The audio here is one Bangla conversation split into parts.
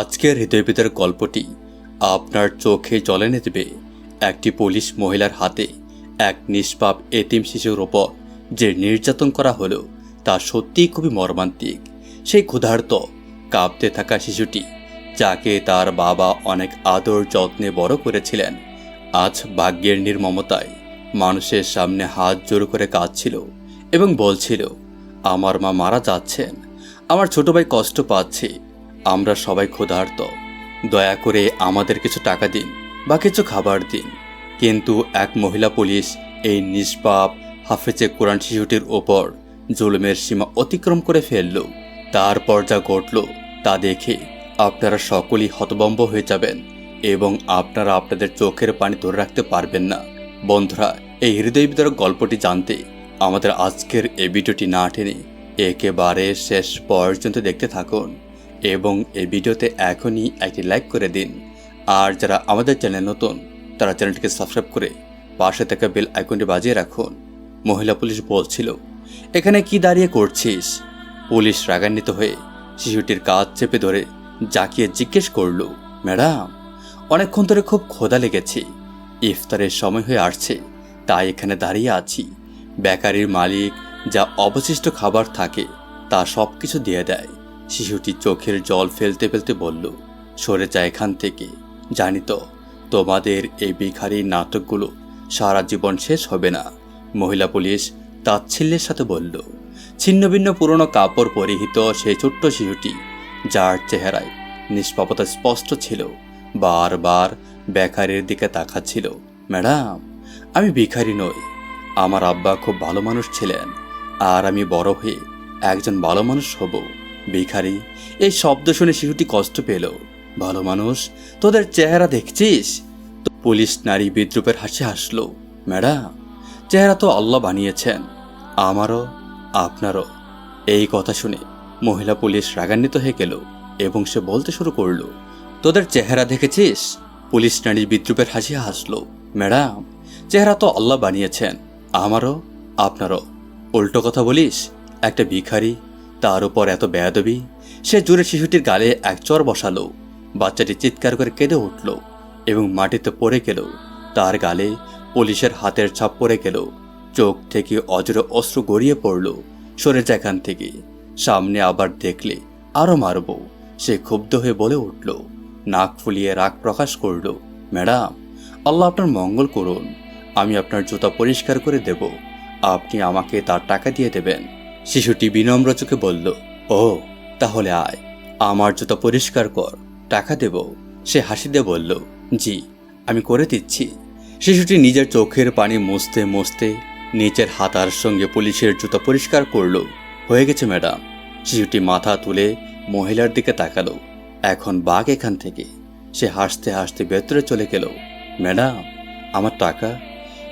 আজকের হৃদয়বিদের গল্পটি আপনার চোখে জলে এনে দেবে একটি পুলিশ মহিলার হাতে এক নিষ্পাপ এতিম শিশুর ওপর যে নির্যাতন করা হলো, তা সত্যিই খুবই মর্মান্তিক। সেই ক্ষুধার্ত, কাঁপতে থাকা শিশুটি, যাকে তার বাবা অনেক আদর যত্নে বড় করেছিলেন, আজ ভাগ্যের নির্মমতায় মানুষের সামনে হাত জোর করে কাঁদছিল এবং বলছিল, আমার মা মারা যাচ্ছেন। আমার ছোট ভাই কষ্ট পাচ্ছে আমরা সবাই ক্ষুধার্ত। দয়া করে আমাদের কিছু টাকা দিন বা কিছু খাবার দিন। কিন্তু এক মহিলা পুলিশ এই নিষ্পাপ হাফেজে কোরআন শিশুটির ওপর জুলুমের সীমা অতিক্রম করে ফেলল। তারপর যা ঘটল তা দেখে আপনারা সকলেই হতবম্ব হয়ে যাবেন এবং আপনারা আপনাদের চোখের পানি ধরে রাখতে পারবেন না। বন্ধুরা, এই হৃদয় বিতরক গল্পটি জানতে আমাদের আজকের এই ভিডিওটি না টেনে একেবারে শেষ পর্যন্ত দেখতে থাকুন। এবং এই ভিডিওতে এখনই একটি লাইক করে দিন। আর যারা আমাদের চ্যানেল নতুন, তারা চ্যানেলটিকে সাবস্ক্রাইব করে পাশে থাকা বেল আইকনটি বাজিয়ে রাখুন। মহিলা পুলিশ বলছিল, এখানে কি দাঁড়িয়ে করছিস? পুলিশ রাগান্বিত হয়ে শিশুটির কাজ চেপে ধরে জাকিয়ে জিজ্ঞেস করল, ম্যাডাম, অনেকক্ষণ ধরে খুব খোদা লেগেছে। ইফতারের সময় হয়ে আসছে, তাই এখানে দাঁড়িয়ে আছি। বেকারির মালিক যা অবশিষ্ট খাবার থাকে, তা সব কিছু দিয়ে দেয়। শিশুটি চোখের জল ফেলতে ফেলতে বলল, সরে যায় এখান থেকে। জানি তো, তোমাদের এই ভিখারির নাটকগুলো সারা জীবন শেষ হবে না। মহিলা পুলিশ তাচ্ছিল্যের সাথে বলল ছিন্নভিন্ন পুরনো কাপড় পরিহিত সেই ছোট্ট শিশুটি, যার চেহারায় নিষ্পাপতা স্পষ্ট ছিল, বারবার বেকারির দিকে তাকাচ্ছিল। ম্যাডাম, আমি ভিখারি নই। আমার আব্বা খুব ভালো মানুষ ছিলেন, আর আমি বড় হয়ে একজন ভালো মানুষ হব। ভিখারি, এই শব্দ শুনে শিশুটি কষ্ট পেল। ভালো মানুষ, তোদের চেহারা দেখছিস? তো পুলিশ নারী বিদ্রুপের হাসি হাসলো। ম্যাডাম, চেহারা তো আল্লাহ বানিয়েছেন। আমারও, আপনারও। এই কথা শুনে মহিলা পুলিশ রাগান্বিত হয়ে গেল এবং সে বলতে শুরু করল, তোদের চেহারা দেখেছিস? পুলিশ নারীর বিদ্রুপের হাসি হাসলো। ম্যাডাম, চেহারা তো আল্লাহ বানিয়েছেন। আমারও, আপনারও। উল্টো কথা বলিস, একটা ভিখারি তার উপর এত বেয়াদবি? সে জোরে শিশুটির গালে এক চর বসালো। বাচ্চাটি চিৎকার করে কেঁদে উঠল এবং মাটিতে পড়ে গেল। তার গালে পুলিশের হাতের ছাপ পড়ে গেল। চোখ থেকে অজরে অস্ত্র গড়িয়ে পড়ল। সরে যায় এখান থেকে। সামনে আবার দেখলে আরও মারব। সে ক্ষুব্ধ হয়ে বলে উঠল, নাক ফুলিয়ে রাগ প্রকাশ করল। ম্যাডাম, আল্লাহ আপনার মঙ্গল করুন। আমি আপনার জুতা পরিষ্কার করে দেব। আপনি আমাকে তার টাকা দিয়ে দেবেন। শিশুটি বিনম্র চোখে বলল, ও, তাহলে আয়। আমার জুতা পরিষ্কার কর। টাকা দেব। সে হাসি দিয়ে বলল, জি, আমি করে দিচ্ছি। শিশুটি নিজের চোখের পানি মুছতে মুছতে নিচের হাতার সঙ্গে পুলিশের জুতা পরিষ্কার করল। হয়ে গেছে, ম্যাডাম। শিশুটি মাথা তুলে মহিলার দিকে তাকালো। এখন বাঘ এখান থেকে। সে হাসতে হাসতে ভেতরে চলে গেল। ম্যাডাম, আমার টাকা?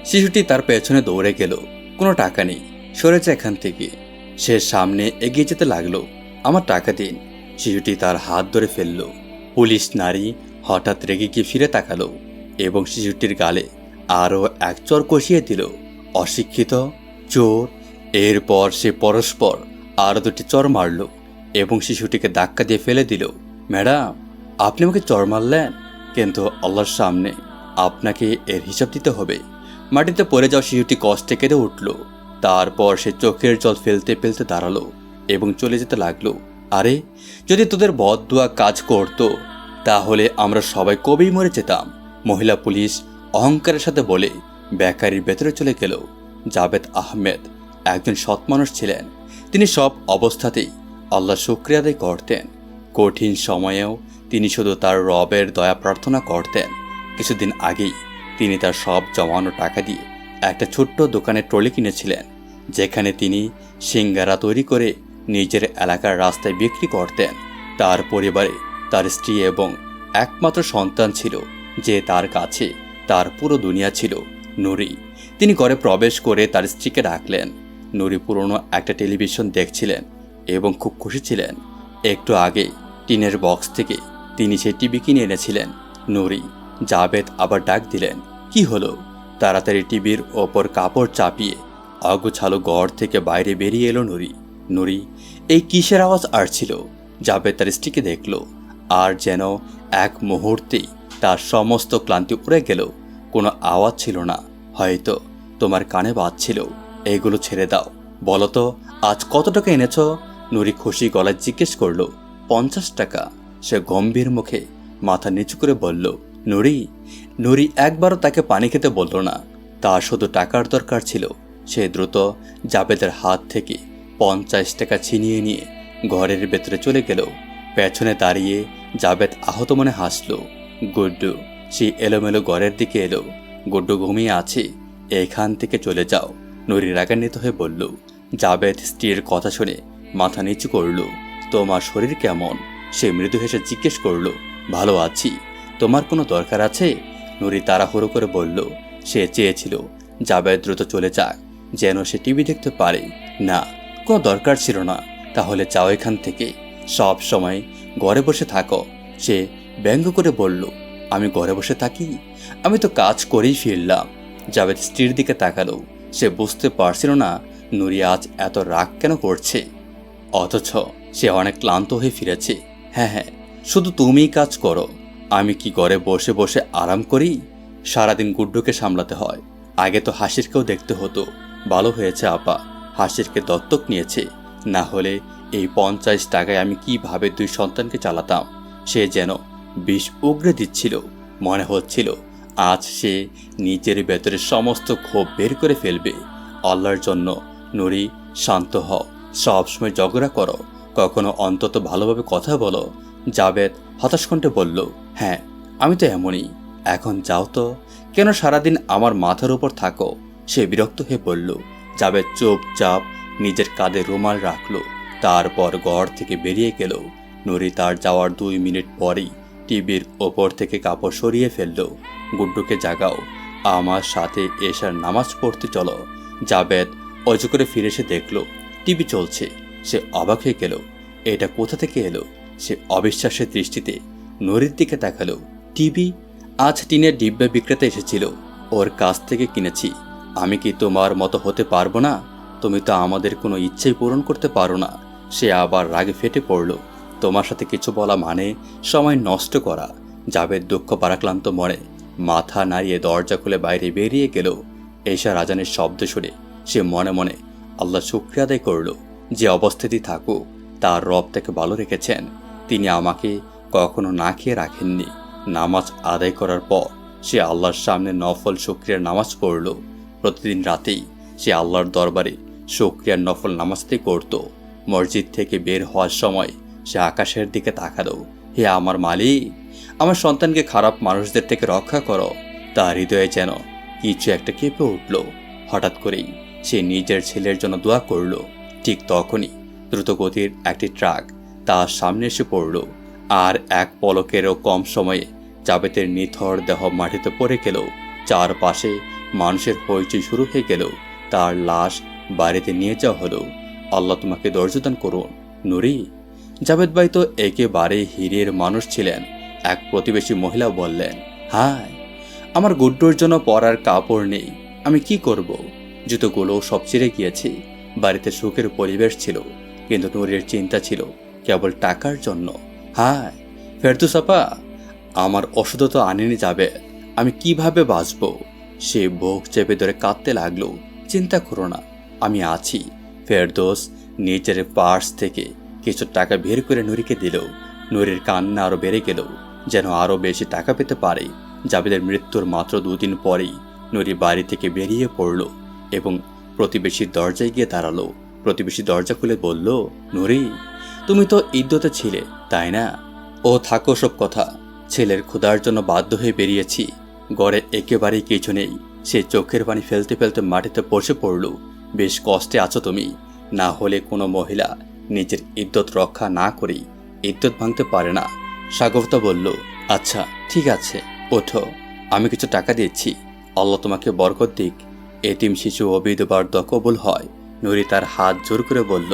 শিশুটি তার পেছনে দৌড়ে গেল। কোনো টাকা নেই। সরেছে এখান থেকে। সে সামনে এগিয়ে যেতে লাগল। আমার টাকা দিন। শিশুটি তার হাত ধরে ফেলল। পুলিশ নারী হঠাৎ রেগে গিয়ে ফিরে তাকালো এবং শিশুটির গালে আরও এক চর কষিয়ে দিল। অশিক্ষিত, চোর, এরপর সে পরস্পর আরও দুটি চর মারল এবং শিশুটিকে ধাক্কা দিয়ে ফেলে দিল। ম্যাডাম, আপনি আমাকে চর মারলেন, কিন্তু আল্লাহর সামনে আপনাকে এর হিসাব দিতে হবে। মাটিতে পড়ে যাওয়া শিশুটি কষ্টে কেঁদে উঠল। তারপর সে চোখের জল ফেলতে ফেলতে দাঁড়াল এবং চলে যেতে লাগল। আরে, যদি তোদের বদদুয়া কাজ করতো, তাহলে আমরা সবাই কবেই মরে যেতাম? মহিলা পুলিশ অহংকারের সাথে বলে বেকারির ভেতরে চলে গেল। জাবেদ আহমেদ একজন সৎ মানুষ ছিলেন। তিনি সব অবস্থাতেই আল্লাহ শুক্রিয়া আদায় করতেন। কঠিন সময়েও তিনি শুধু তার রবের দয়া প্রার্থনা করতেন। কিছুদিন আগেই তিনি তার সব জমানো টাকা দিয়ে একটা ছোট্ট দোকানে ট্রলি কিনেছিলেন, যেখানে তিনি সিঙ্গারা তৈরি করে নিজের এলাকার রাস্তায় বিক্রি করতেন। তার পরিবারে তার স্ত্রী এবং একমাত্র সন্তান ছিল, যে তার কাছে তার পুরো দুনিয়া ছিল, নুরি। তিনি ঘরে প্রবেশ করে তার স্ত্রীকে ডাকলেন। নুরি পুরনো একটা টেলিভিশন দেখছিলেন এবং খুব খুশি ছিলেন। একটু আগে টিনের বক্স থেকে তিনি সেই টিভি কিনে এনেছিলেন। নুরি জাবেদ আবার ডাক দিলেন, কি হলো? তাড়াতাড়ি টিভির ওপর কাপড় চাপিয়ে অগোছালো গড় থেকে বাইরে বেরিয়ে এলো নুরি। নুরি, এই কিসের আওয়াজ আসছিল? জাবেদ তার স্ত্রীকে দেখল আর যেন এক মুহূর্তেই তার সমস্ত ক্লান্তি উড়ে গেল। কোনো আওয়াজ ছিল না। হয়তো তোমার কানে বাজছিল এইগুলো ছেড়ে দাও। বলো তো, আজ কত টাকা এনেছ? নুরি খুশি গলায় জিজ্ঞেস করল, পঞ্চাশ টাকা। সে গম্ভীর মুখে মাথা নিচু করে বলল, নুরি নুরি একবারও তাকে পানি খেতে বলল না। তার শুধু টাকার দরকার ছিল। সে দ্রুত জাবেদের হাত থেকে পঞ্চাশ টাকা ছিনিয়ে নিয়ে ঘরের ভেতরে চলে গেল। পেছনে দাঁড়িয়ে জাবেদ আহত মনে হাসল। গুড্ডু, সে এলোমেলো ঘরের দিকে এলো। গুড্ডু ঘুমিয়ে আছে। এখান থেকে চলে যাও। নুরি রাগান্বিত হয়ে বলল, জাবেদ স্ত্রীর কথা শুনে মাথা নিচু করল। তোমার শরীর কেমন? সে মৃদু হেসে জিজ্ঞেস করল, ভালো আছি। তোমার কোনো দরকার আছে? নুরি তাড়াহুড়ো করে বলল, সে চেয়েছিল জাবেদ দ্রুত চলে যাক, যেন সে টিভি দেখতে পারে। না, কোনো দরকার ছিল না, তাহলে যাও এখান থেকে। সব সময় ঘরে বসে থাকো। সে ব্যঙ্গ করে বলল, আমি ঘরে বসে থাকি? আমি তো কাজ করেই ফিরলাম। জাবেদ স্ত্রীর দিকে তাকালো। সে বুঝতে পারছিল না নুরি আজ এত রাগ কেন করছে। অথচ সে অনেক ক্লান্ত হয়ে ফিরেছে। হ্যাঁ হ্যাঁ শুধু তুমিই কাজ করো। আমি কি ঘরে বসে বসে আরাম করি? সারাদিন গুড্ডুকে সামলাতে হয়। আগে তো হাসিরকেও দেখতে হতো। ভালো হয়েছে, আপা। হাসিরকে দত্তক নিয়েছে। না হলে এই পঞ্চাশ টাকায় আমি কীভাবে দুই সন্তানকে চালাতাম? সে যেন বিষ উগড়ে দিচ্ছিল। মনে হচ্ছিল, আজ সে নিজের ভেতরে সমস্ত ক্ষোভ বের করে ফেলবে। আল্লাহর জন্য, নুরি, শান্ত হও। সবসময় ঝগড়া করো। কখনো অন্তত ভালোভাবে কথা বলো। জাবেদ হতাশ কণ্ঠে বলল হ্যাঁ আমি তো এমনই। এখন যাও তো। কেন সারাদিন আমার মাথার উপর থাকো? সে বিরক্ত হয়ে পড়ল জাবেদ চুপচাপ নিজের কাঁধে রুমাল রাখল। তারপর ঘর থেকে বেরিয়ে গেল। নুরি তার যাওয়ার দুই মিনিট পরেই টিভির ওপর থেকে কাপড় সরিয়ে ফেলল। গুড্ডুকে জাগাও। আমার সাথে এসার নামাজ পড়তে চলো। জাবেদ অজু করে ফিরে এসে দেখল, টিভি চলছে। সে অবাক হয়ে গেল, এটা কোথা থেকে এলো? সে অবিশ্বাসের দৃষ্টিতে নুরির দিকে তাকালো। টিভি আজ টিনের ডিব্বা বিক্রেতা এসেছিল। ওর কাছ থেকে কিনেছি। আমি কি তোমার মতো হতে পারব না? তুমি তো আমাদের কোনো ইচ্ছেই পূরণ করতে পারো না। সে আবার রাগে ফেটে পড়ল। তোমার সাথে কিছু বলা মানে সময় নষ্ট করা। যাবে দুঃখ পারাক্লান্ত মনে মাথা নাড়িয়ে দরজা খুলে বাইরে বেরিয়ে গেল। এশা রাজানের শব্দ শুনে সে মনে মনে আল্লাহ শুক্রিয়া আদায় করল। যে অবস্থিতি থাকুক, তার রব তাকে ভালো রেখেছেন। তিনি আমাকে কখনো না খেয়ে রাখেননি। নামাজ আদায় করার পর সে আল্লাহর সামনে নফল শুক্রিয়ার নামাজ পড়ল। প্রতিদিন রাতেই সে আল্লাহর দরবারে শুক্রিয়ার নফল নামাজতে করত মসজিদ থেকে বের হওয়ার সময় সে আকাশের দিকে তাকালো। হে আমার মালিক, আমার সন্তানকে খারাপ মানুষদের থেকে রক্ষা করো। তার হৃদয়ে যেন কিছু একটা কেঁপে উঠল। হঠাৎ করেই সে নিজের ছেলের জন্য দোয়া করল। ঠিক তখনই দ্রুতগতির একটি ট্রাক তার সামনে এসে পড়ল, আর এক পলকেরও কম সময়ে জাবেতের নিথর দেহ মাটিতে পড়ে গেল। চারপাশে মানুষের হইচই শুরু হয়ে গেল। তার লাশ বাড়িতে নিয়ে যাওয়া হলো। আল্লাহ তোমাকে দর্জদান করুন। নুরি, জাবেদ ভাই তো একেবারে হিরের মানুষ ছিলেন। এক প্রতিবেশী মহিলা বললেন, হায়, আমার গুড্ডুর জন্য পরার কাপড় নেই। আমি কি করব? জুতোগুলো সব ছিঁড়ে গিয়েছে। বাড়িতে সুখের পরিবেশ ছিল, কিন্তু নুরের চিন্তা ছিল কেবল টাকার জন্য। হায় ফেরদুসাপা আমার ওষুধ তো আনেনি যাবে। আমি কীভাবে বাঁচব? সে বুক চেপে ধরে কাঁদতে লাগল। চিন্তা করো না, আমি আছি। ফেরদোস নিজের পার্স থেকে কিছু টাকা বের করে নুরিকে দিল। নুরির কান্না আরও বেড়ে গেল, যেন আরও বেশি টাকা পেতে পারে। জাবেদের মৃত্যুর মাত্র দুদিন পরেই নুরি বাড়ি থেকে বেরিয়ে পড়ল এবং প্রতিবেশীর দরজায় গিয়ে দাঁড়াল। প্রতিবেশী দরজা খুলে বলল, নুরি তুমি তো ইদ্যতে ছিলে, তাই না? ও থাকো সব কথা। ছেলের ক্ষুধার জন্য বাধ্য হয়ে বেরিয়েছি। গড়ে একেবারেই কিছু নেই। সে চোখের পানি ফেলতে ফেলতে মাটিতে বসে পড়ল। বেশ কষ্টে আছো তুমি। না হলে কোনো মহিলা নিজের ইদ্যত রক্ষা না করেই ইদ্যত ভাঙতে পারে না। সাগরতা বলল আচ্ছা ঠিক আছে, ওঠো। আমি কিছু টাকা দিচ্ছি। আল্লাহ তোমাকে বরকত দিক। এতিম শিশু অবিধবার কবুল হয়। নুরি তার হাত জোর করে বলল,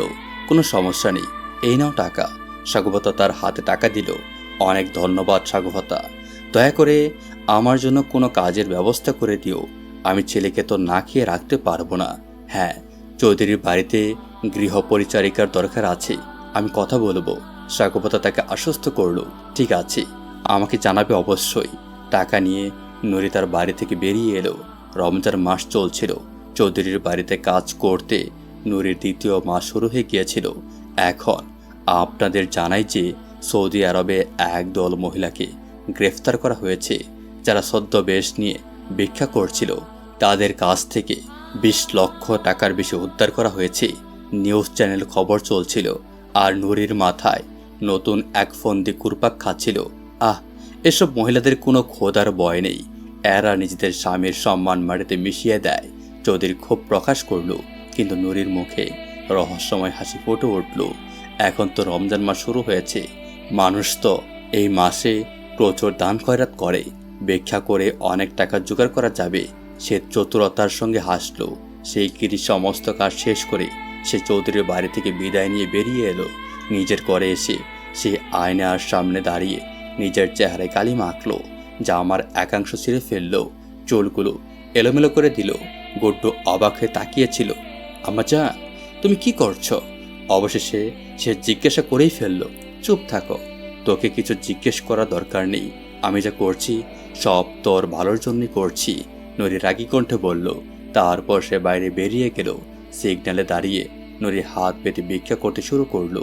কোনো সমস্যা নেই। এই নাও টাকা। সাগবতা তার হাতে টাকা দিল। অনেক ধন্যবাদ, সাগবতা। দয়া করে আমার জন্য কোনো কাজের ব্যবস্থা করে দিও। আমি ছেলেকে তো না খেয়ে রাখতে পারব না। হ্যাঁ চৌধুরীর বাড়িতে গৃহ পরিচারিকার দরকার আছে। আমি কথা বলব। সাগবতা তাকে আশ্বস্ত করল। ঠিক আছে, আমাকে জানাবে অবশ্যই। টাকা নিয়ে নুরি তার বাড়ি থেকে বেরিয়ে এলো। রমজান মাস চলছিল। চৌধুরীর বাড়িতে কাজ করতে নুরির দ্বিতীয় মাস শুরু হয়ে গিয়েছিল। এখন আপনাদের জানাই যে সৌদি আরবে একদল মহিলাকে গ্রেফতার করা হয়েছে, যারা সদ্যবেশ নিয়ে ভিক্ষা করছিল। তাদের কাছ থেকে বিশ লক্ষ টাকার বেশি উদ্ধার করা হয়েছে। নিউজ চ্যানেল খবর চলছিল আর নুরির মাথায় নতুন এক ফন্দি কুরপাক খাচ্ছিল। আহ, এসব মহিলাদের কোনো খোদার ভয় নেই। এরা নিজেদের স্বামীর সম্মান মাটিতে মিশিয়ে দেয়। চৌধুরী ক্ষোভ প্রকাশ করল, কিন্তু নুরির মুখে রহস্যময় হাসি ফুটে উঠল। এখন তো রমজান মাস শুরু হয়েছে। মানুষ তো এই মাসে প্রচুর দান খয়রাত করে। ব্যাখ্যা করে অনেক টাকা জোগাড় করা যাবে। সে চতুরতার সঙ্গে হাসলো। সেই কিরি সমস্ত কাজ শেষ করে সে চৌধুরীর বাড়ি থেকে বিদায় নিয়ে বেরিয়ে এলো। নিজের ঘরে এসে সে আয়নার সামনে দাঁড়িয়ে নিজের চেহারায় কালি মাখলো। যা আমার একাংশ ছিঁড়ে ফেলল। চুলগুলো এলোমেলো করে দিল। গুড্ডু অবাক হয়ে তাকিয়েছিল আমা যা তুমি কি করছ? অবশেষে সে জিজ্ঞাসা করেই ফেলল, চুপ থাকো, তোকে কিছু জিজ্ঞেস করা দরকার নেই। আমি যা করছি, সব তোর ভালোর জন্যই করছি। নরি রাগি কণ্ঠে বলল। তারপর সে বাইরে বেরিয়ে গেল, সিগন্যালে দাঁড়িয়ে নরি হাত পেতে ভিক্ষা করতে শুরু করল।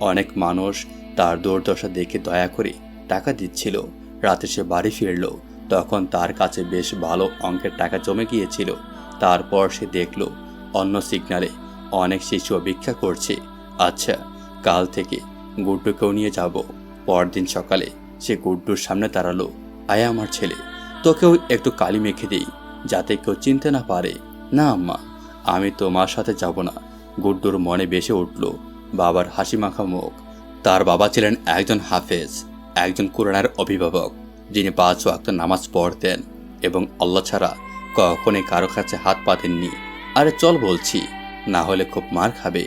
অনেক মানুষ তার দুর্দশা দেখে দয়া করে টাকা দিচ্ছিল। রাতে সে বাড়ি ফিরল, তখন তার কাছে বেশ ভালো অঙ্কের টাকা জমে গিয়েছিল। তারপর সে দেখল, অন্য সিগনালে অনেক শিশু ভিক্ষা করছে। আচ্ছা কাল থেকে গুড্ডুকেও নিয়ে যাব। পরদিন সকালে সে গুড্ডুর সামনে দাঁড়াল। আয় আমার ছেলে, তোকেও একটু কালি মেখে দিই, যাতে কেউ চিনতে না পারে। না, আম্মা, আমি তোমার সাথে যাব না। গুড্ডুর মনে বেসে উঠল। বাবার হাসি মাখা মুখ। তার বাবা ছিলেন একজন হাফেজ, একজন কোরআনের অভিভাবক, যিনি পাঁচ ওয়াক্ত নামাজ পড়তেন এবং আল্লাহ ছাড়া কখনই কারও কাছে হাত পাতেননি। আরে চল বলছি। না হলে খুব মার খাবে।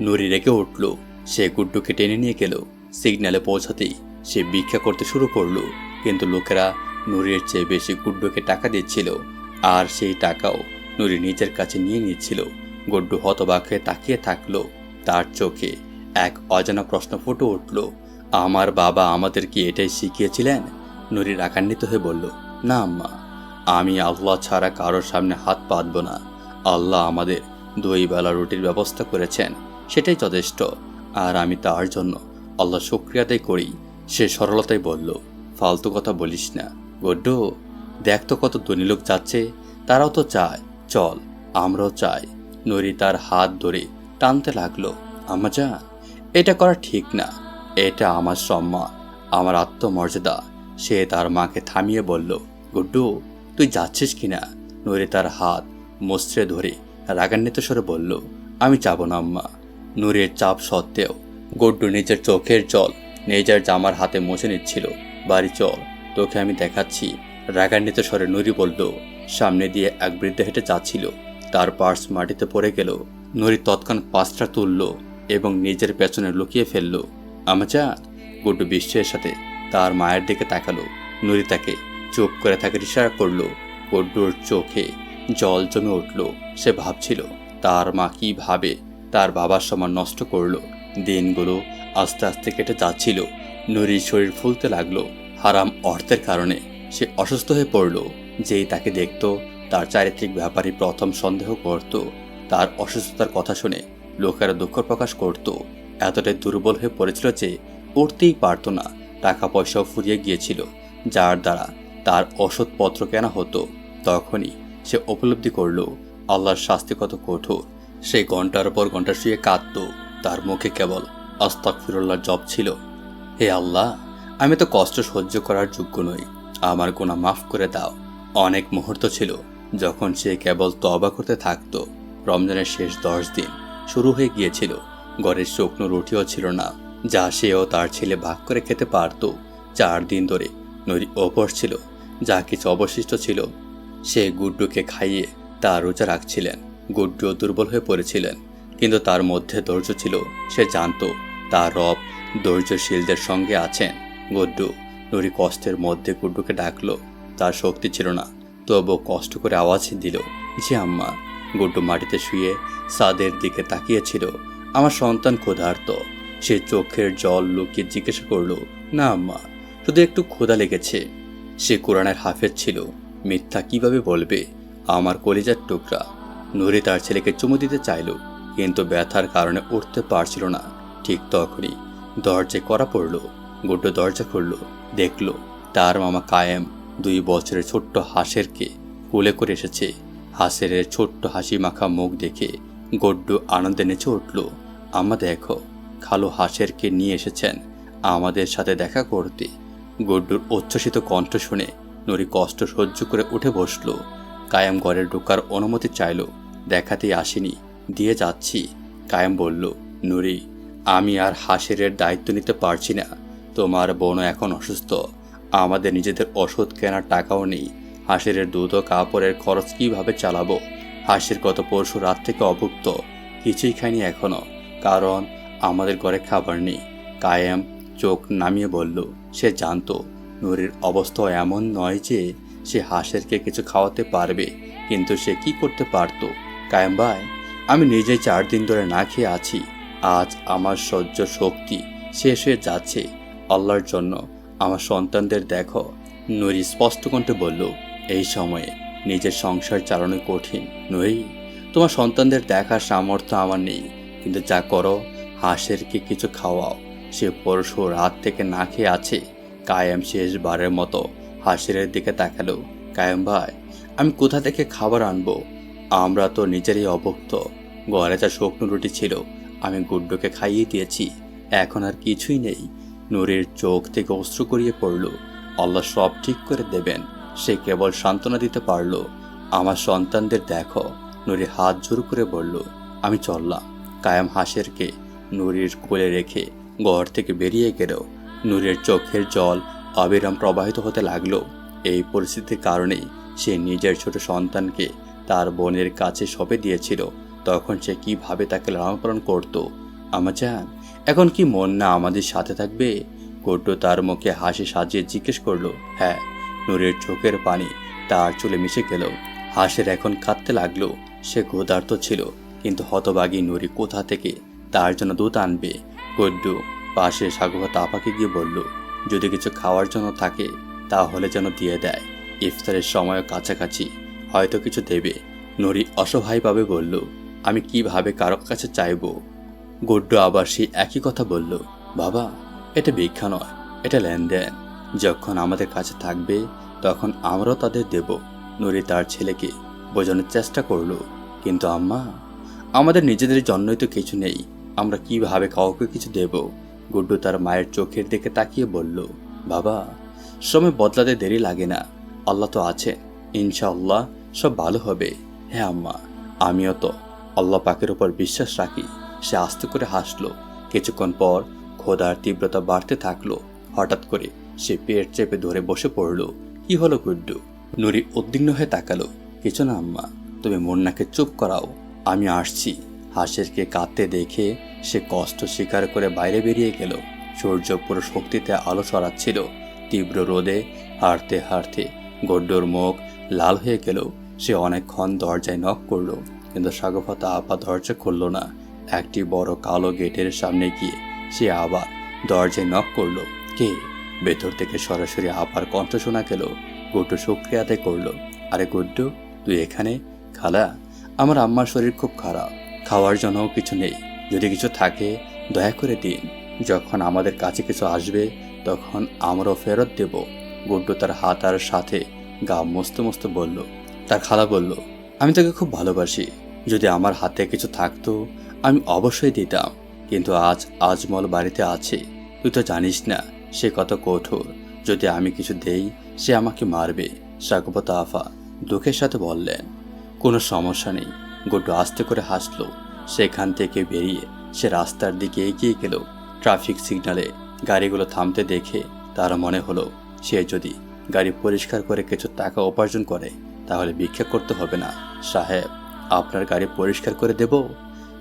নুরি রেগে উঠল। সে গুড্ডুকে টেনে নিয়ে গেল। সিগন্যালে পৌঁছাতেই সে ভিক্ষা করতে শুরু করল। কিন্তু লোকেরা নুরির চেয়ে বেশি গুড্ডুকে টাকা দিচ্ছিল। আর সেই টাকাও নুরি নিজের কাছে নিয়ে নিচ্ছিল। গুড্ডু হতবাক হয়ে তাকিয়ে থাকল। তার চোখে এক অজানা প্রশ্ন ফুটে উঠল। আমার বাবা আমাদের কি এটাই শিখিয়েছিলেন? নুরি রাগান্বিত হয়ে বলল, না, আম্মা। আমি আল্লাহ ছাড়া কারোর সামনে হাত পাতব না। আল্লাহ আমাদের দুই বেলা রুটির ব্যবস্থা করেছেন, সেটাই যথেষ্ট। আর আমি তার জন্য আল্লাহ শুক্রিয়াদাই করি। সে সরলতাই বলল, ফালতু কথা বলিস না। গড্ডু, দেখ তো কত ধনী লোক যাচ্ছে। তারাও তো চায়। চল, আমরাও চাই। নুরি তার হাত ধরে টানতে লাগল। আমা যা, এটা করা ঠিক না। এটা আমার সম্মান, আমার আত্মমর্যাদা। সে তার মাকে থামিয়ে বলল, গুড্ডু, তুই যাচ্ছিস কিনা? নুরি তার হাত মস্ত্রে ধরে রাগান্বিত স্বরে বলল, আমি যাব না, আম্মা। নুরের চাপ সত্ত্বেও গুড্ডু নিজের চোখের জল নিজের জামার হাতে মুছে নিচ্ছিল। বাড়ি চল, তোকে আমি দেখাচ্ছি। রাগান্বিত স্বরে নুরি বলল, সামনে দিয়ে এক বৃদ্ধ হেঁটে যাচ্ছিল। তার পার্স মাটিতে পড়ে গেল। নুরি তৎক্ষণ পাঁচটা তুলল এবং নিজের পেছনে লুকিয়ে ফেলল। আমা গুড্ডু বিশ্বের সাথে তার মায়ের দিকে তাকালো। নুরি তাকে চুপ করে থাকার ইশারা করল। গুড্ডুর চোখে জল জমে উঠল। সে ভাবছিল, তার মা কীভাবে তার বাবার সমান নষ্ট করল। দিনগুলো আস্তে আস্তে কেটে যাচ্ছিল। নুরির শরীর ফুলতে লাগল। হারাম অর্থের কারণে সে অসুস্থ হয়ে পড়ল। যেই তাকে দেখত, তার চারিত্রিক ব্যাপারে প্রথম সন্দেহ করত। তার অসুস্থতার কথা শুনে লোকেরা দুঃখ প্রকাশ করত। এতটাই দুর্বল হয়ে পড়েছিল যে উঠতেই পারত না। টাকা পয়সাও ফুরিয়ে গিয়েছিল, যার দ্বারা তার ওষুধপত্র কেনা হতো। তখনই সে উপলব্ধি করল, আল্লাহর শাস্তি কত কঠোর। সে ঘণ্টার পর ঘণ্টা শুয়ে কাঁদত, তার মুখে কেবল আস্তাক ফিরুল্লার জব ছিল। হে আল্লাহ, আমি তো কষ্ট সহ্য করার যোগ্য নই, আমার গোনা মাফ করে দাও। অনেক মুহূর্ত ছিল যখন সে কেবল তবা করতে থাকতো। রমজানের শেষ দশ দিন শুরু হয়ে গিয়েছিল, ঘরের শুকনো রুটিও ছিল না, যা সেও তার ছেলে ভাগ করে খেতে পারত। চার দিন ধরে নদী ওপর ছিল, যা কিছু অবশিষ্ট ছিল সে গুড্ডুকে খাইয়ে তা রোজা রাখছিলেন। গুড্ডুও দুর্বল হয়ে পড়েছিলেন, কিন্তু তার মধ্যে ধৈর্য ছিল। সে জানতো তার রব ধৈর্যশীলদের সঙ্গে আছেন। গুড্ডু নুরি কষ্টের মধ্যে গুড্ডুকে ডাকলো। তার শক্তি ছিল না তবুও কষ্ট করে আওয়াজ দিল, জি আম্মা। গুড্ডু মাটিতে শুয়ে সাদের দিকে তাকিয়েছিল। আমার সন্তান ক্ষুধার্ত। সে চোখের জল লুকিয়ে জিজ্ঞাসা করল, না আম্মা, শুধু একটু ক্ষুধা লেগেছে। সে কোরআনের হাফেজ ছিল। মিথ্যা কীভাবে বলবে? আমার কলেজার টুকরা। নুরি তার ছেলেকে চুমু দিতে চাইল, কিন্তু ব্যথার কারণে উঠতে পারছিল না। ঠিক তখনই দরজায় করা পড়ল, গুড্ডু দরজা খুলল, দেখল তার মামা কায়েম দুই বছরের ছোট্ট হাঁসেরকে কোলে করে এসেছে। হাঁসের ছোট্ট হাসি মাখা মুখ দেখে গড্ডু আনন্দে নেচে উঠল আমা দেখো, খালো হাঁসেরকে নিয়ে এসেছেন, আমাদের সাথে দেখা করতে। গড্ডুর উচ্ছ্বসিত কণ্ঠ শুনে নুরি কষ্ট সহ্য করে উঠে বসল। কায়াম ঘরে ঢোকার অনুমতি চাইল। দেখাতেই আসেনি। দিয়ে যাচ্ছি। কায়াম বলল, নুরি, আমি আর হাসিরের দায়িত্ব নিতে পারছি না। তোমার বোনও এখন অসুস্থ। আমাদের নিজেদের ওষুধ কেনার টাকাও নেই। হাসিরের দুধ ও কাপড়ের খরচ কীভাবে চালাবো? হাসির গত পরশু রাত থেকে অভুক্ত। কিছুই খাইনি এখনও। কারণ আমাদের ঘরে খাবার নেই। কায়েম চোখ নামিয়ে বলল, সে জানতো। নুরির অবস্থা এমন নয় যে সে হাঁসেরকে কিছু খাওয়াতে পারবে, কিন্তু সে কি করতে পারত? কায়েম আমি নিজেই চার দিন ধরে না খেয়ে আছি। আজ আমার সহ্য শক্তি শেষ হয়ে যাচ্ছে। আল্লাহর জন্য আমার সন্তানদের দেখো। নুরি স্পষ্ট কণ্ঠে বলল, এই সময়ে নিজের সংসার চালানো কঠিন। নুরি, তোমার সন্তানদের দেখার সামর্থ্য আমার নেই। কিন্তু যা করো, হাঁসেরকে কিছু খাওয়াও। সে পরশু রাত থেকে না খেয়ে আছে। কায়েম শেষবারের মতো হাসিরের দিকে তাকালো। কায়েম ভাই, আমি কোথা থেকে খাবার আনব? আমরা তো নিজেরই অভুক্ত। ঘরে যা শুকনো রুটি ছিল, আমি গুড্ডুকে খাইয়ে দিয়েছি। এখন আর কিছুই নেই। নূরের চোখ থেকে অস্ত্র করিয়ে পড়ল। আল্লাহ সব ঠিক করে দেবেন। সে কেবল সান্ত্বনা দিতে পারল। আমার সন্তানদের দেখো। নুরি হাত জোর করে বলল, আমি চললাম। কায়াম হাসেরকে নুরির কোলে রেখে ঘর থেকে বেরিয়ে গেল। নূরের চোখের জল অবিরাম প্রবাহিত হতে লাগল। এই পরিস্থিতির কারণেই সে নিজের ছোট সন্তানকে তার বোনের কাছে সঁপে দিয়েছিল। তখন সে কীভাবে তাকে লালন পালন করতো? আমার জান, এখন কি মন না আমাদের সাথে থাকবে? কট্টু তার মুখে হাসি সাজিয়ে জিজ্ঞেস করল। হ্যাঁ নূরের চোখের পানি তার চুলে মিশে গেল। হাসের এখন কাঁদতে লাগল। সে ক্ষুধার্ত ছিল, কিন্তু হতবাগী নুরি কোথা থেকে তার জন্য দুধ আনবে? গড্ডু পাশে সাগরতা তাপাকে গিয়ে বলল, যদি কিছু খাওয়ার জন্য থাকে, তাহলে যেন দিয়ে দেয়। ইফতারের সময় কাছাকাছি, হয়তো কিছু দেবে। নুরি অসহায়ভাবে বলল, আমি কীভাবে কারও কাছে চাইব? গুড্ডু আবার সেই একই কথা বলল, বাবা, এটা ভিক্ষা নয়, এটা লেনদেন। যখন আমাদের কাছে থাকবে, তখন আমরাও তাদের দেব। নুরি তার ছেলেকে বোঝানোর চেষ্টা করল, কিন্তু আম্মা, আমাদের নিজেদের জন্যই তো কিছু নেই। আমরা কীভাবে কাউকে কিছু দেব? গুড্ডু তার মায়ের চোখের দিকে তাকিয়ে বলল, বাবা, সময় বদলাতে দেরি লাগে না। আল্লাহ তো আছেন ইনশাআল্লাহ সব ভালো হবে। হ্যাঁ আম্মা, আমিও তো আল্লাহ পাকের উপর বিশ্বাস রাখি। সে আস্তে করে হাসলো। কিছুক্ষণ পর খোদার তীব্রতা বাড়তে থাকল। হঠাৎ করে সে পেট চেপে ধরে বসে পড়ল। কি হলো গুড্ডু? নুরি উদ্বিগ্ন হয়ে তাকালো। কিছু না আম্মা, তুমি মুন্নাকে চুপ করাও। আমি আসছি। হাসেরকে কাঁদতে দেখে সে কষ্ট স্বীকার করে বাইরে বেরিয়ে গেল। সূর্য পুরো শক্তিতে আলো ছড়াচ্ছিল। তীব্র রোদে হাঁটতে হাঁটতে গড্ডুর মুখ লাল হয়ে গেল। সে অনেকক্ষণ দরজায় নক করল, কিন্তু সাগফতা আপা দরজা খুলল না। একটি বড় কালো গেটের সামনে গিয়ে সে আবার দরজায় নক করল। কে? ভেতর থেকে সরাসরি আপার কণ্ঠ শোনা গেল। গুড্ডু সুক্রিয়াতে করল, আরে গুড্ডু, তুই এখানে? খালা, আমার আম্মার শরীর খুব খারাপ। খাওয়ার জন্য কিছু নেই। যদি কিছু থাকে, দয়া করে দিন। যখন আমাদের কাছে কিছু আসবে, তখন আমরাও ফেরত দেব। গুড্ডু তার হাত আর সাথে গা মস্ত মস্ত বলল, তার খালা বলল, আমি তোকে খুব ভালোবাসি। যদি আমার হাতে কিছু থাকতো, আমি অবশ্যই দিতাম। কিন্তু আজ আজমল বাড়িতে আছে। তুই তো জানিস না, সে কত কঠোর। যদি আমি কিছু দেই, সে আমাকে মারবে। সাকবত আফা দুঃখের সাথে বললেন, কোনো সমস্যা নেই। গুড্ডু আস্তে করে হাসলো। সেখান থেকে বেরিয়ে সে রাস্তার দিকে এগিয়ে গেল। ট্রাফিক সিগন্যালে গাড়িগুলো থামতে দেখে তার মনে হলো, সে যদি গাড়ি পরিষ্কার করে কিছু টাকা উপার্জন করে, তাহলে ভিক্ষা করতে হবে না। সাহেব, আপনার গাড়ি পরিষ্কার করে দেব?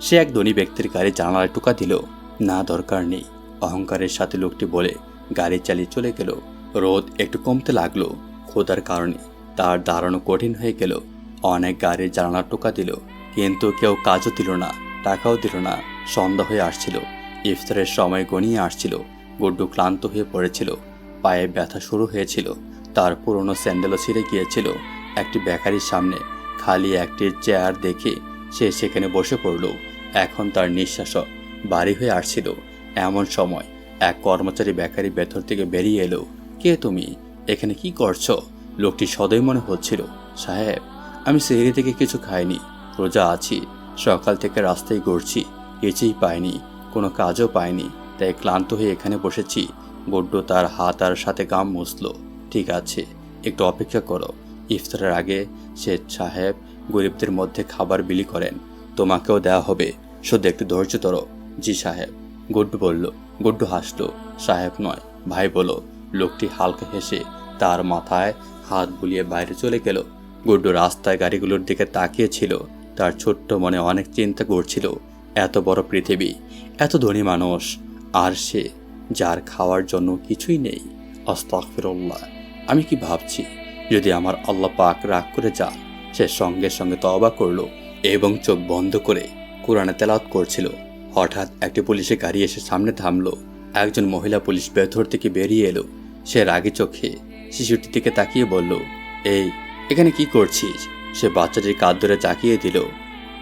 সে এক ধনী ব্যক্তির গাড়ি জানালায় টুকা দিল। না, দরকার নেই। অহংকারের সাথে লোকটি বলে গাড়ি চালিয়ে চলে গেল। রোদ একটু কমতে লাগল। খোদার কারণে তার দাঁড়ানো কঠিন হয়ে গেল। অনেক গাড়ির জানালা টোকা দিল। কিন্তু কেউ কাজও দিল না, টাকাও দিল না। সন্ধ্যা হয়ে আসছিল। ইফতারের সময় গনিয়ে আসছিল। গুড্ডু ক্লান্ত হয়ে পড়েছিল। পায়ে ব্যথা শুরু হয়েছিল। তার পুরনো স্যান্ডেলও ছিঁড়ে গিয়েছিল। একটি বেকারির সামনে খালি একটি চেয়ার দেখে সে সেখানে বসে পড়ল। এখন তার নিঃশ্বাসও বাড়ি হয়ে আসছিল। এমন সময় এক কর্মচারী বেকারি ভেতর থেকে বেরিয়ে এলো। কে তুমি? এখানে কি করছ? লোকটি সদয় মনে হচ্ছিল। সাহেব, আমি সেহরি থেকে কিছু খাইনি। রোজা আছি, সকাল থেকে রাস্তায় ঘুরছি, কিছুই পাইনি, কোনো কাজও পাইনি, তাই ক্লান্ত হয়ে এখানে বসেছি। বড্ড তার হাত আর সাথে গাম মুছল। ঠিক আছে, একটু অপেক্ষা করো। ইফতারের আগে শেখ সাহেব গরিবদের মধ্যে খাবার বিলি করেন। তোমাকেও দেওয়া হবে। শুধু একটু ধৈর্য ধরো। জি সাহেব। গুড্ডু বলল। গুড্ডু হাসলো। সাহেব নয়, ভাই বলো। লোকটি হালকা হেসে তার মাথায় হাত বুলিয়ে বাইরে চলে গেল। গুড্ডু রাস্তায় গাড়িগুলোর দিকে তাকিয়েছিল তার ছোট্ট মনে অনেক চিন্তা করছিল, এত বড় পৃথিবী, এত ধনী মানুষ, আর সে যার খাওয়ার জন্য কিছুই নেই। অস্তাকফিরল্লাহ আমি কি ভাবছি, যদি আমার আল্লাহ পাক রাগ করে যান সে সঙ্গে সঙ্গে তবা করল এবং চোখ বন্ধ করে কোরআনে তেলাত করছিল। হঠাৎ একটি পুলিশে গাড়ি এসে সামনে থামল। একজন মহিলা পুলিশ ভেতর থেকে বেরিয়ে এলো। সে রাগে চোখে শিশুটির দিকে তাকিয়ে বলল, এই, এখানে কি করছিস? সে বাচ্চাটির কাঁধ ধরে চাকিয়ে দিল।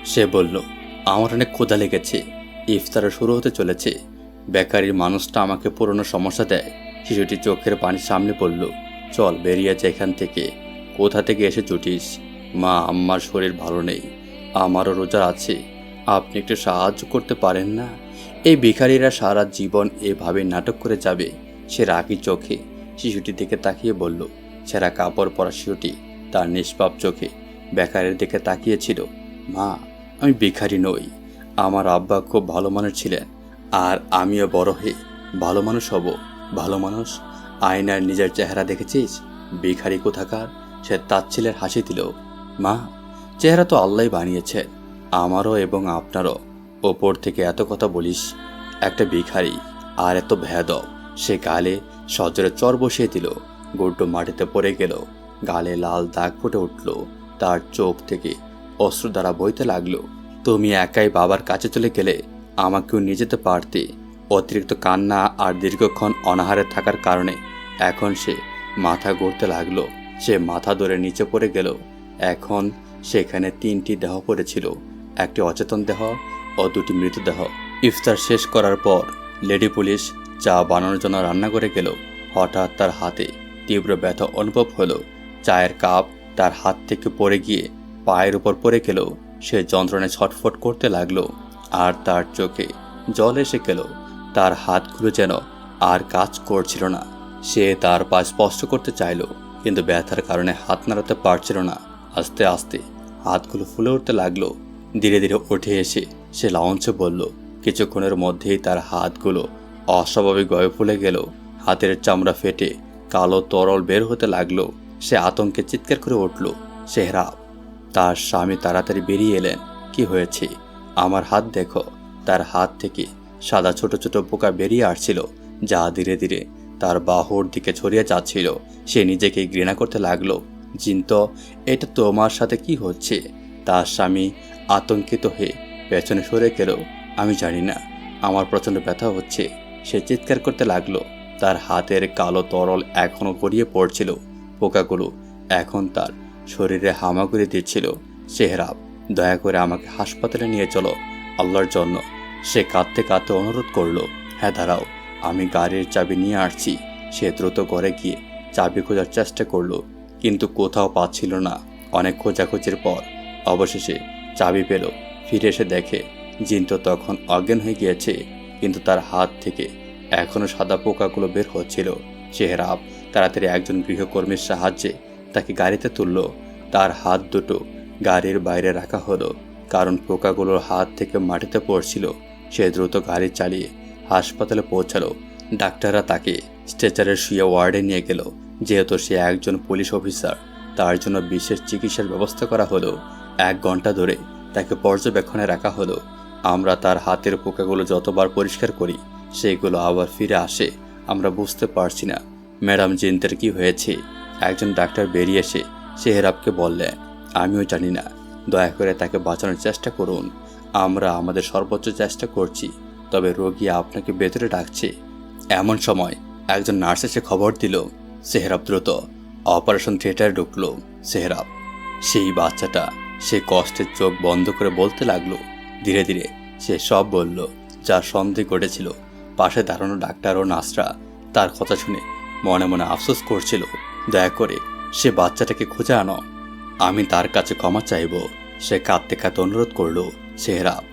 সে বলল, আমার অনেক ক্ষুধা লেগেছে। ইফতারও শুরু হতে চলেছে। বেকারির মানুষটা আমাকে পুরনো সমস্যা দেয়। শিশুটি চোখের পানির সামনে পড়ল। চল, বেরিয়ে যা এখান থেকে। কোথা থেকে এসে জুটিস মা, আম্মার শরীর ভালো নেই। আমারও রোজা আছে। আপনি একটু সাহায্য করতে পারেন না? এই ভিখারিরা সারা জীবন এভাবে নাটক করে যাবে, সে রাগি চোখে। শিশুটির দিকে তাকিয়ে বলল, ছেঁড়া কাপড় পরা শিশুটি, তার নিষ্পাপ চোখে। বেকারের দিকে তাকিয়েছিল। মা, আমি ভিখারি নই। আমার আব্বা খুব ভালো মানুষ ছিলেন, আর আমিও বড় হয়ে ভালো মানুষ হব, ভালো মানুষ। আয়নার নিজের চেহারা দেখেছিস? ভিখারি কোথাকার? সে তাচ্ছিলের হাসি দিল। মা, চেহারা তো আল্লাহ বানিয়েছেন আমারও এবং আপনারও। ওপর থেকে এত কথা বলিস, একটা ভিখারি, আর এত ভেদ সে গালে সজরে চর বসিয়ে দিল, গুড্ডু মাটিতে পড়ে গেল। গালে লাল দাগ ফুটে উঠল। তার চোখ থেকে অস্ত্র দ্বারা বইতে লাগল, তুমি একাই বাবার কাছে চলে গেলে আমাকেও নিয়ে যেতে পারতে। অতিরিক্ত কান্না আর দীর্ঘক্ষণ অনাহারে থাকার কারণে এখন সে মাথা গড়তে লাগল। সে মাথা ধরে নিচে পড়ে গেল। এখন সেখানে তিনটি দেহ পড়েছিল। একটি অচেতন দেহ ও দুটি মৃতদেহ ইফতার শেষ করার পর লেডি পুলিশ চা বানানোর জন্য রান্না করে গেল। হঠাৎ তার হাতে তীব্র ব্যথা অনুভব হলো। চায়ের কাপ তার হাত থেকে পড়ে গিয়ে পায়ের উপর পড়ে গেল। সে যন্ত্রণায় ছটফট করতে লাগল আর তার চোখে জল এসে গেল। তার হাতগুলো যেন আর কাজ করছিল না। সে তার পা স্পষ্ট করতে চাইল, কিন্তু ব্যথার কারণে হাত নাড়াতে পারছিল না। আস্তে আস্তে হাতগুলো ফুলে উঠতে লাগল। ধীরে ধীরে উঠে এসে সে লাউঞ্চে বলল, কিছুক্ষণের মধ্যেই তার হাতগুলো অস্বাভাবিক গয়ে ফুলে গেল। হাতের চামড়া ফেটে কালো তরল বের হতে লাগল। সে আতঙ্কে চিৎকার করে উঠল সেহরাব তার স্বামী তাড়াতাড়ি বেরিয়ে এলেন। কি হয়েছে? আমার হাত দেখো। তার হাত থেকে সাদা ছোট ছোট পোকা বেরিয়ে আসছিল, যা ধীরে ধীরে তার বাহুর দিকে ছড়িয়ে যাচ্ছিল। সে নিজেকে ঘৃণা করতে লাগল। জিন্ত, এটা তোমার সাথে কি হচ্ছে? তার স্বামী আতঙ্কিত হয়ে পেছনে সরে গেল। আমি জানি না, আমার প্রচণ্ড ব্যথা হচ্ছে। সে চিৎকার করতে লাগল। তার হাতের কালো তরল এখনও গড়িয়ে পড়ছিল। পোকাগুলো এখন তার শরীরে হামাগুড়ি দিচ্ছিল। সেহরাব, দয়া করে আমাকে হাসপাতালে নিয়ে চলো। আল্লাহর জন্য। সে কাঁদতে কাঁদতে অনুরোধ করল হ্যাঁ দাঁড়াও, আমি গাড়ির চাবি নিয়ে আসছি। সে দ্রুত ঘরে গিয়ে চাবি খোঁজার চেষ্টা করল, কিন্তু কোথাও পাচ্ছিল না। অনেক খোঁজাখুঁজির পর অবশেষে চাবি পেল। ফিরে এসে দেখে জিন্ত তখন অজ্ঞান হয়ে গিয়েছে, কিন্তু তার হাত থেকে এখনও সাদা পোকাগুলো বের হচ্ছিল। চেহারাব তাড়াতাড়ি একজন গৃহকর্মীর সাহায্যে তাকে গাড়িতে তুলল। তার হাত দুটো গাড়ির বাইরে রাখা হলো, কারণ পোকাগুলোর হাত থেকে মাটিতে পড়ছিল। সে দ্রুত গাড়ি চালিয়ে হাসপাতালে পৌঁছালো। ডাক্তাররা তাকে স্ট্রেচারের শুয়ে ওয়ার্ডে নিয়ে গেল, যেহেতু সে একজন পুলিশ অফিসার। তার জন্য বিশেষ চিকিৎসার ব্যবস্থা করা হলো। এক ঘণ্টা ধরে তাকে পর্যবেক্ষণে রাখা হলো। আমরা তার হাতের পোকাগুলো যতবার পরিষ্কার করি, সেগুলো আবার ফিরে আসে, আমরা বুঝতে পারছি না। ম্যাডাম জিন্তের কি হয়েছে, একজন ডাক্তার বেরিয়ে এসে সেহেরাবকে বললেন আমিও জানি না, দয়া করে তাকে বাঁচানোর চেষ্টা করুন। আমরা আমাদের সর্বোচ্চ চেষ্টা করছি, তবে রোগী আপনাকে ভেতরে ডাকছে। এমন সময় একজন নার্স এসে খবর দিল, সেহরাব দ্রুত অপারেশন থিয়েটারে ঢুকলো, সেহরাব। সেই বাচ্চাটা সে কষ্টের চোখ বন্ধ করে বলতে লাগল। ধীরে ধীরে সে সব বলল যা সন্দেহ ঘটেছিল। পাশে দাঁড়ানো ডাক্তার ও নার্সরা তার কথা শুনে মনে মনে আফসোস করছিল, দয়া করে সে বাচ্চাটাকে খুঁজে আনো। আমি তার কাছে ক্ষমা চাইব। সে কাঁদতে কাঁদতে অনুরোধ করল সেহরাব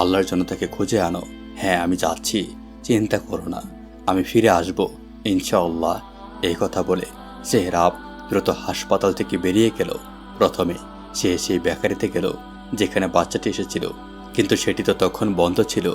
আল্লাহর জন্য তাকে খুঁজে আনো। হ্যাঁ আমি যাচ্ছি, চিন্তা করো না, আমি ফিরে আসব, ইনশাআল্লাহ। এই কথা বলে সেহরাব দ্রুত হাসপাতাল থেকে বেরিয়ে গেল। প্রথমে সে সেই বেকারিতে গেল, যেখানে বাচ্চাটি এসেছিল। কিন্তু সেটি তো তখন বন্ধ ছিল।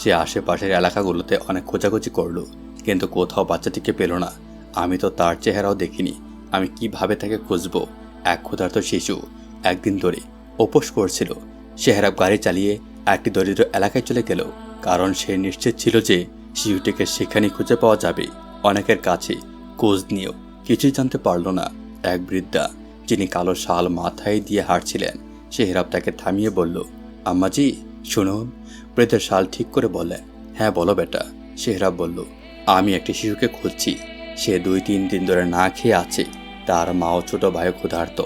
সে আশেপাশের এলাকাগুলোতে অনেক খোঁজাখুঁজি করল, কিন্তু কোথাও বাচ্চাটিকে পেল না। আমি তো তার চেহারাও দেখিনি। আমি কীভাবে তাকে খুঁজবো? এক ক্ষুধার্ত শিশু একদিন ধরে উপোস করছিল। সেহারাব গাড়ি চালিয়ে একটি দরিদ্র এলাকায় চলে গেল। কারণ সে নিশ্চিত ছিল যে শিশুটিকে সেখানে খুঁজে পাওয়া যাবে। অনেকের কাছে খোঁজ নিয়েও কিছুই জানতে পারল না। এক বৃদ্ধা যিনি কালো শাল মাথায় দিয়ে হাঁটছিলেন সেহরাব তাকে থামিয়ে বলল, আম্মাজি, শুনুন। বৃদ্ধের শাল ঠিক করে বললেন হ্যাঁ বলো বেটা। সেহরাব বলল, আমি একটি শিশুকে খুঁজছি। সে দুই তিন দিন ধরে না খেয়ে আছে। তার মাও ছোট ভাই ক্ষুধার্ত।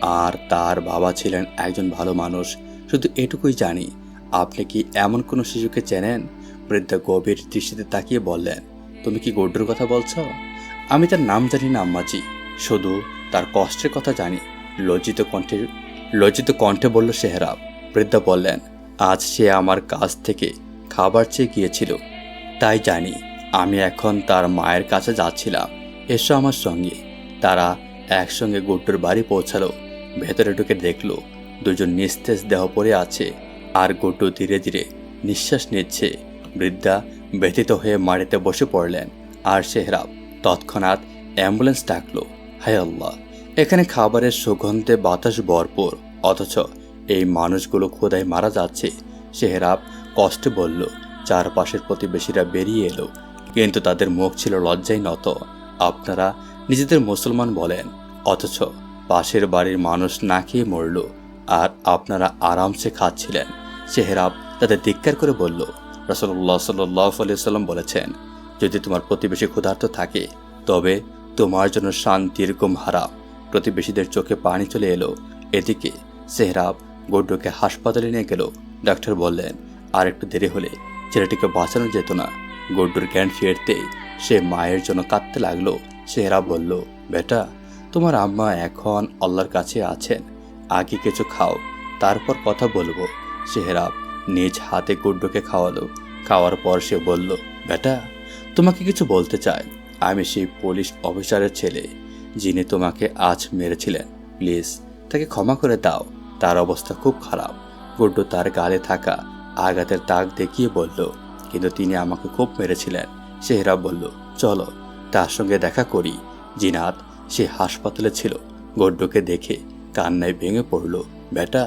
আর তার বাবা ছিলেন একজন ভালো মানুষ। শুধু এটুকুই জানি, আপনি কি এমন কোনো শিশুকে চেনেন? বৃদ্ধা গভীর দৃষ্টিতে তাকিয়ে বললেন, তুমি কি গড্ডুর কথা বলছ? আমি তার নাম জানি না, আম্মাজি। শুধু তার কষ্টের কথা জানি। লজ্জিত কণ্ঠে লজ্জিত কণ্ঠে বলল সেহরাব বৃদ্ধা বললেন, আজ সে আমার কাছ থেকে খাবার চেয়ে গিয়েছিল। তাই জানি আমি এখন তার মায়ের কাছে যাচ্ছিলাম। এসো আমার সঙ্গে। তারা একসঙ্গে গুড্ডুর বাড়ি পৌঁছালো। ভেতরে ঢুকে দেখল দুজন নিস্তেজ দেহ পড়ে আছে আর গুড্ডু ধীরে ধীরে নিঃশ্বাস নিচ্ছে। বৃদ্ধা ব্যথিত হয়ে মাটিতে বসে পড়লেন আর সেহরাব তৎক্ষণাৎ অ্যাম্বুলেন্স ডাকলো, হায় আল্লাহ, এখানে খাবারের সুগন্ধে বাতাস ভরপুর। অথচ এই মানুষগুলো খোদায় মারা যাচ্ছে। সেহরাব কষ্টে বলল, চারপাশের প্রতিবেশীরা বেরিয়ে এলো। কিন্তু তাদের মুখ ছিল লজ্জায় নত। আপনারা নিজেদের মুসলমান বলেন, অথচ পাশের বাড়ির মানুষ না খেয়ে মরল, আর আপনারা আরামসে খাচ্ছিলেন। সেহরাব তাদের ধিক্কার করে বলল রসল্লাহ সাল্লাহ সাল্লাম বলেছেন, যদি তোমার প্রতিবেশী ক্ষুধার্ত থাকে, তবে তোমার জন্য শান্তির গুম হারাম। প্রতিবেশীদের চোখে পানি চলে এলো। এদিকে সেহরাব গড্ডুকে হাসপাতালে নিয়ে গেল। ডাক্তার বললেন, আর একটু দেরি হলে ছেলেটিকে বাঁচানো যেত না। গড্ডুর জ্ঞান ফিরতেই সে মায়ের জন্য কাঁদতে লাগল। সেহরাব বলল, বেটা, তোমার আম্মা এখন আল্লাহর কাছে আছেন, আগে কিছু খাও, তারপর কথা বলব। সেহরাব নিজ হাতে গুড্ডুকে খাওয়ালো। খাওয়ার পর সে বলল, বেটা, তোমাকে কিছু বলতে চাই। আমি সেই পুলিশ অফিসারের ছেলে, যিনি তোমাকে আজ মেরেছিলেন। প্লিজ, তাকে ক্ষমা করে দাও। তার অবস্থা খুব খারাপ। গুড্ডু তার গালে থাকা আঘাতের দাগ দেখিয়ে বলল কিন্তু তিনি আমাকে খুব মেরেছিলেন। সেহরা বলল, চলো, তার সঙ্গে দেখা করি। জিনাত সে হাসপাতালে ছিল। গড্ডুকে দেখে কান্নায় ভেঙে পড়ল, বেটা,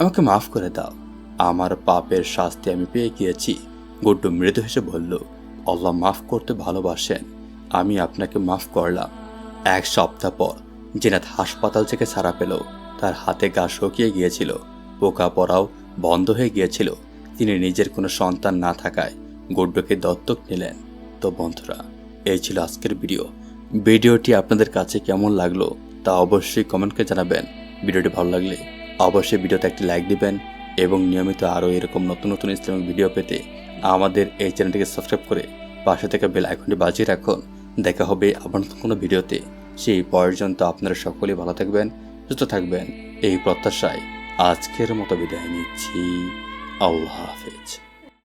আমাকে মাফ করে দাও। আমার পাপের শাস্তি আমি পেয়ে গিয়েছি। গুড্ডু মৃদু হেসে বলল, আল্লাহ মাফ করতে ভালোবাসেন, আমি আপনাকে মাফ করলাম। এক সপ্তাহ পর জেনাত হাসপাতাল থেকে ছাড়া পেল। তার হাতে গা শুকিয়ে গিয়েছিল, পোকা পড়াও বন্ধ হয়ে গিয়েছিল। তিনি নিজের কোনো সন্তান না থাকায় গুড্ডুকে দত্তক নিলেন। তো বন্ধুরা, এই ছিল আজকের ভিডিও। ভিডিওটি আপনাদের কাছে কেমন লাগল তা অবশ্যই কমেন্টকে জানাবেন। ভিডিওটি ভালো লাগলে অবশ্যই ভিডিওতে একটি লাইক দিবেন এবং নিয়মিত আরও এরকম নতুন নতুন ইসলামিক ভিডিও পেতে আমাদের এই চ্যানেলটিকে সাবস্ক্রাইব করে পাশে থেকে বেল আইকনটি বাজিয়ে রাখুন। দেখা হবে আবার নতুন কোনো ভিডিওতে। সেই পর্যন্ত আপনারা সকলেই ভালো থাকবেন, সুস্থ থাকবেন। এই প্রত্যাশায় আজকের মতো বিদায় নিচ্ছি। আল্লাহ হাফেজ।